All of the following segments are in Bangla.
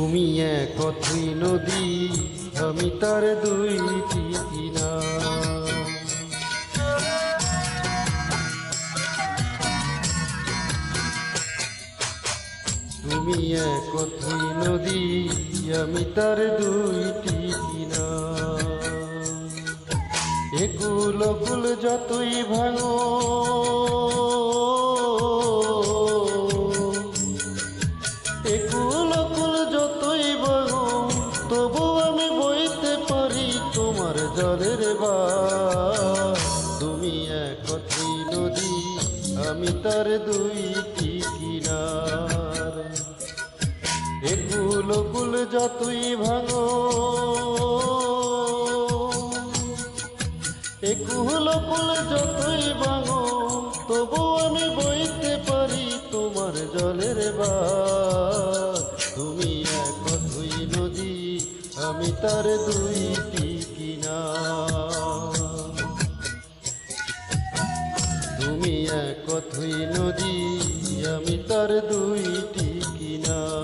তুমি এক নদী, আমি তার দুইটি কিনা। তুমি এক নদী, আমি তার দুইটি কিনা। একুল কুল যতই ভাঙো জলের বা তুমি এক নদী, আমি তার দুইটি কিনার একুল কুল যতই ভাঙো, একুল কুল যতই ভাঙো, তবু আমি বইতে পারি তোমার জলের বা তুমি এক নদী, আমি তার দুইটি তুমি এক নদী আমি তার দুইটি কিনা।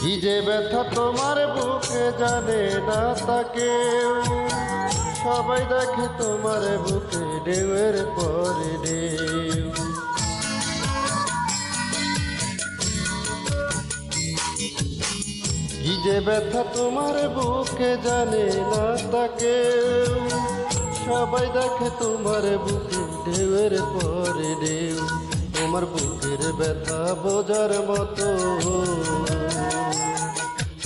কি যে ব্যথা তোমার বুকে জানে না তাকে। সবাই দেখে তোমার বুকে ঢেউয়ের পরে ঢেউ। কি যে ব্যথা তোমার বুকে জানে না তাকে। সবাই দেখে তোমার বুকে ঢেউয়ের পরে ঢেউ। তোমার বুকের ব্যথা বোঝার মতো।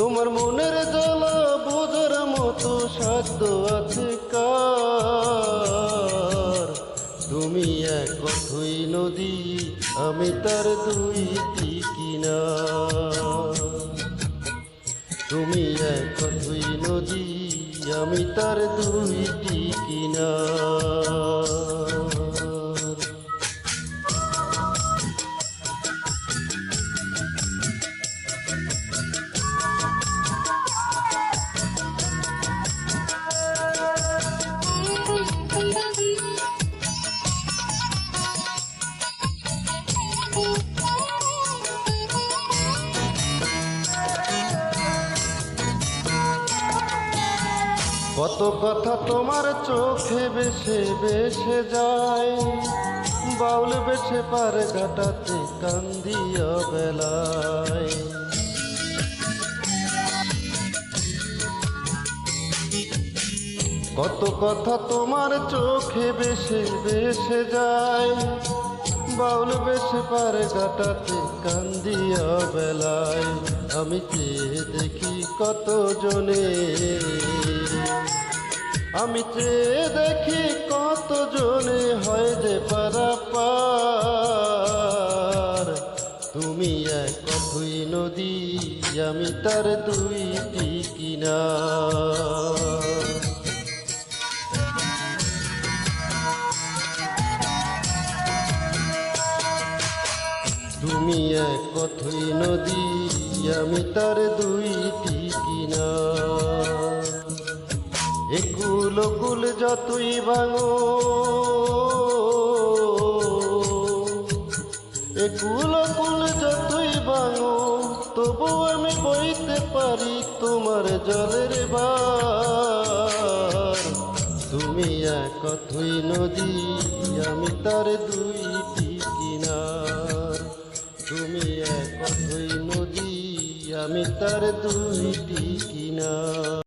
তোমার মনের জ্বালা বোঝার মতো সাধ্য আছে কার? তুমি এক অথই নদী, আমি তার দুই কিনা তুমি এক অথই নদী, আমি তার দুইটি কিনা কত কথা তোমার চোখে বেশে বেশে যায়। বাউল বেছে পার ঘাটাতে কান্দিয়া বেলায়। কত কথা তোমার চোখে বেশে বেশে যায়। বাউল বেশে পার ঘাটাতে কান্দিয়া বেলায়। আমি চেয়ে দেখি কত জনে আমি চেয়ে দেখি কত জনে হয় যে পারা তুমি এক অথই নদী, আমি তার দুইটি কিনা তুমি এক কথই নদী, আমি তার দুইটি কিনা একুল কুল যতই ভাঙো একুল কুল যতই ভাঙো, তবু আমি বইতে পারি তোমার জলের বার তুমি এক কথই নদী, আমি তার দুইটি কিনার। তুমি এক কথই নদী, আমি তার দুইটি কিনার।